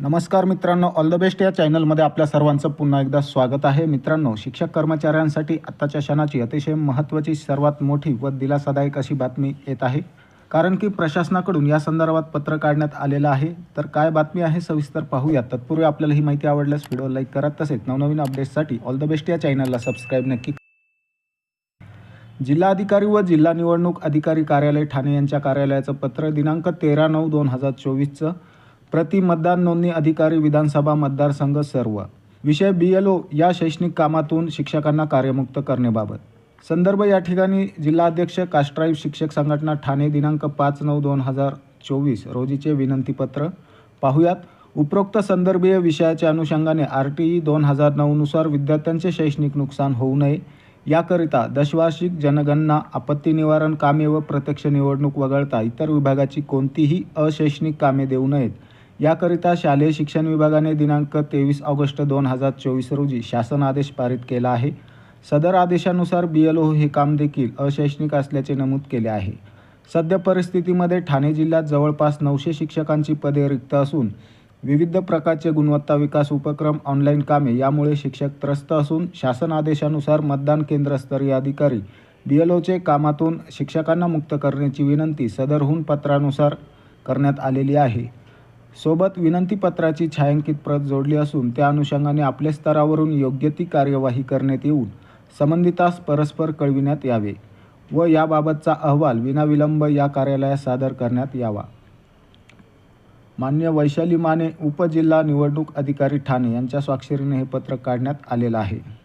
नमस्कार मित्रांनो all the best या चॅनलमध्ये आपल्या सर्वांचं पुन्हा एकदा स्वागत आहे. मित्रांनो शिक्षक कर्मचाऱ्यांसाठी आत्ताच्या क्षणाची अतिशय महत्त्वाची सर्वात मोठी व दिलासादायक अशी बातमी येत आहे. कारण की प्रशासनाकडून या संदर्भात पत्र काढण्यात आलेलं आहे. तर काय बातमी आहे सविस्तर पाहूया. तत्पूर्वी आपल्याला ही माहिती आवडल्यास व्हिडिओ लाईक करा. तसेच नवनवीन अपडेट्ससाठी ऑल द बेस्ट या चॅनलला सबस्क्राईब नक्की जिल्हाधिकारी व जिल्हा निवडणूक अधिकारी कार्यालय ठाणे यांच्या कार्यालयाचं पत्र दिनांक तेरा नऊ दोन हजार चोवीसचं प्रति मतदान नोंदणी अधिकारी विधानसभा मतदारसंघ सर्व. विषय बी एल ओ या शैक्षणिक कामातून शिक्षकांना कार्यमुक्त करण्याबाबत. संदर्भ या ठिकाणी जिल्हाध्यक्ष कास्ट्राईव शिक्षक संघटना ठाणे दिनांक पाच नऊ दोन हजार चोवीस रोजीचे विनंतीपत्र. पाहुयात उपरोक्त संदर्भीय विषयाच्या अनुषंगाने आर टी ई दोन हजार नऊनुसार विद्यार्थ्यांचे शैक्षणिक नुकसान होऊ नये. याकरिता दशवार्षिक जनगणना आपत्ती निवारण कामे व प्रत्यक्ष निवडणूक वगळता इतर विभागाची कोणतीही अशैक्षणिक कामे देऊ नयेत. याकरिता शालेय शिक्षण विभागाने दिनांक तेवीस ऑगस्ट दोन हजार चोवीस रोजी शासन आदेश पारित केला आहे. सदर आदेशानुसार बी एल ओ हे काम देखील अशैक्षणिक असल्याचे नमूद केले आहे. सध्या परिस्थितीमध्ये ठाणे जिल्ह्यात जवळपास नऊशे शिक्षकांची पदे रिक्त असून विविध प्रकारचे गुणवत्ता विकास उपक्रम ऑनलाईन कामे यामुळे शिक्षक त्रस्त असून शासन आदेशानुसार मतदान केंद्रस्तरीय अधिकारी बी एल ओचे कामातून शिक्षकांना मुक्त करण्याची विनंती सदरहून पत्रानुसार करण्यात आलेली आहे. सोबत विनंतीपत्राची छायांकित प्रत जोडली असून त्या अनुषंगाने आपल्या स्तरावरून योग्य ती कार्यवाही करण्यात येऊन संबंधितास परस्पर कळविण्यात यावे व याबाबतचा अहवाल विनाविलंब या कार्यालयात सादर करण्यात यावा. मान्य वैशाली माने उपजिल्हा निवडणूक अधिकारी ठाणे यांच्या स्वाक्षरीने हे पत्र काढण्यात आलेलं आहे.